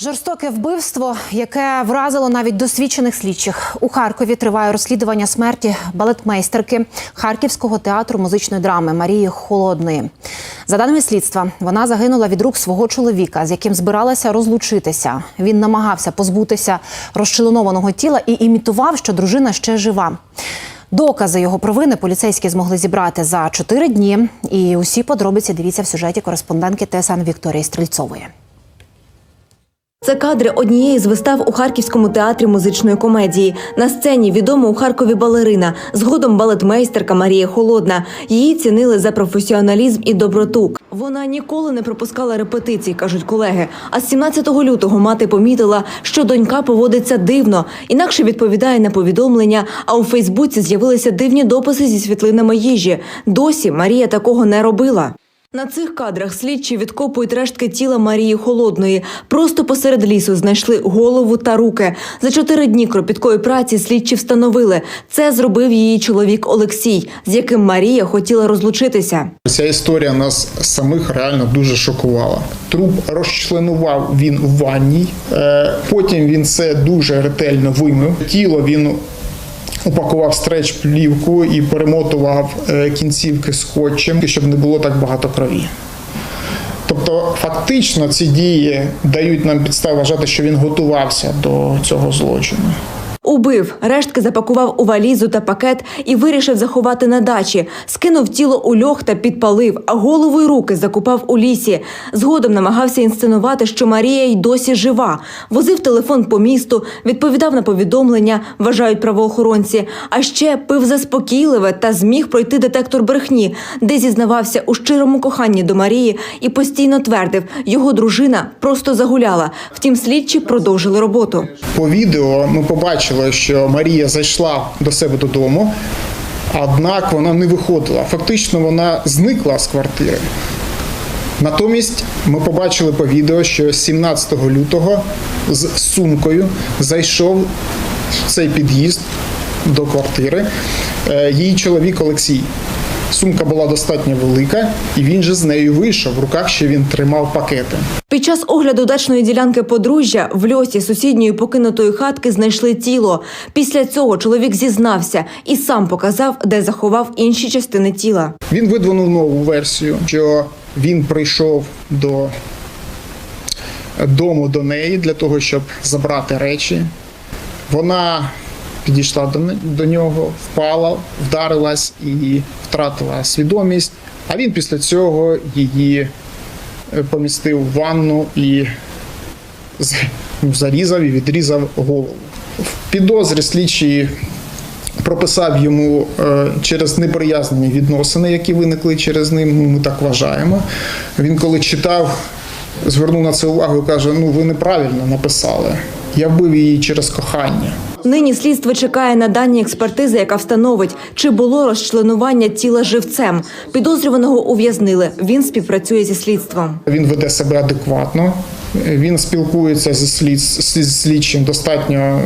Жорстоке вбивство, яке вразило навіть досвідчених слідчих. У Харкові триває розслідування смерті балетмейстерки Харківського театру музичної драми Марії Холодної. За даними слідства, вона загинула від рук свого чоловіка, з яким збиралася розлучитися. Він намагався позбутися розчленованого тіла і імітував, що дружина ще жива. Докази його провини поліцейські змогли зібрати за чотири дні. І усі подробиці дивіться в сюжеті кореспондентки ТСН Вікторії Стрільцової. Це кадри однієї з вистав у Харківському театрі музичної комедії. На сцені відома у Харкові балерина, згодом балетмейстерка Марія Холодна. Її цінили за професіоналізм і доброту. Вона ніколи не пропускала репетицій, кажуть колеги. А з 17 лютого мати помітила, що донька поводиться дивно, інакше відповідає на повідомлення. А у Фейсбуці з'явилися дивні дописи зі світлинами їжі. Досі Марія такого не робила. На цих кадрах слідчі відкопують рештки тіла Марії Холодної. Просто посеред лісу знайшли голову та руки. За чотири дні кропіткої праці слідчі встановили. Це зробив її чоловік Олексій, з яким Марія хотіла розлучитися. Ця історія нас самих реально дуже шокувала. Труп розчленував він в ванній, е, потім він це дуже ретельно вимив. Тіло він упакував стреч плівку і перемотував е, кінцівки скотчем, щоб не було так багато крові. Тобто, фактично, ці дії дають нам підстави вважати, що він готувався до цього злочину. Убив, рештки запакував у валізу та пакет і вирішив заховати на дачі. Скинув тіло у льох та підпалив, а голову й руки закупав у лісі. Згодом намагався інсценувати, що Марія й досі жива. Возив телефон по місту, відповідав на повідомлення, вважають правоохоронці. А ще пив заспокійливе та зміг пройти детектор брехні, де зізнавався у щирому коханні до Марії і постійно твердив, його дружина просто загуляла. Втім, слідчі продовжили роботу. По відео ми побачили, що Марія зайшла до себе додому, однак вона не виходила. Фактично, вона зникла з квартири. Натомість ми побачили по відео, що 17 лютого з сумкою зайшов цей під'їзд до квартири е, її чоловік Олексій. Сумка була достатньо велика, і він же з нею вийшов. В руках ще він тримав пакети. Під час огляду дачної ділянки подружжя в льосі сусідньої покинутої хатки знайшли тіло. Після цього чоловік зізнався і сам показав, де заховав інші частини тіла. Він видвинув нову версію, що він прийшов до дому до неї для того, щоб забрати речі. Вона підійшла до, до нього, впала, вдарилась і втратила свідомість. А він після цього її е, помістив в ванну і ну, зарізав і відрізав голову. В підозрі слідчий прописав йому е, через неприязнені відносини, які виникли через ним. Ну, ми так вважаємо. Він коли читав, звернув на це увагу і каже: Ну, ви неправильно написали. Я вбив її через кохання. Нині слідство чекає на дані експертизи, яка встановить, чи було розчленування тіла живцем. Підозрюваного ув'язнили. Він співпрацює зі слідством. Він веде себе адекватно. Він спілкується зі слід, зі слідчим достатньо е,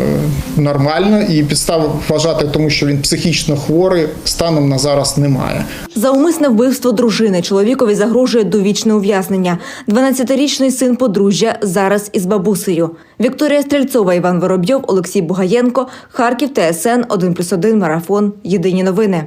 нормально і підстав вважати, тому що він психічно хворий, станом на зараз немає. За умисне вбивство дружини чоловікові загрожує довічне ув'язнення. 12-річний син подружжя зараз із бабусею. Вікторія Стрельцова, Іван Воробйов, Олексій Бугаєнко, Харків, ТСН 1+,1, Марафон. Єдині новини.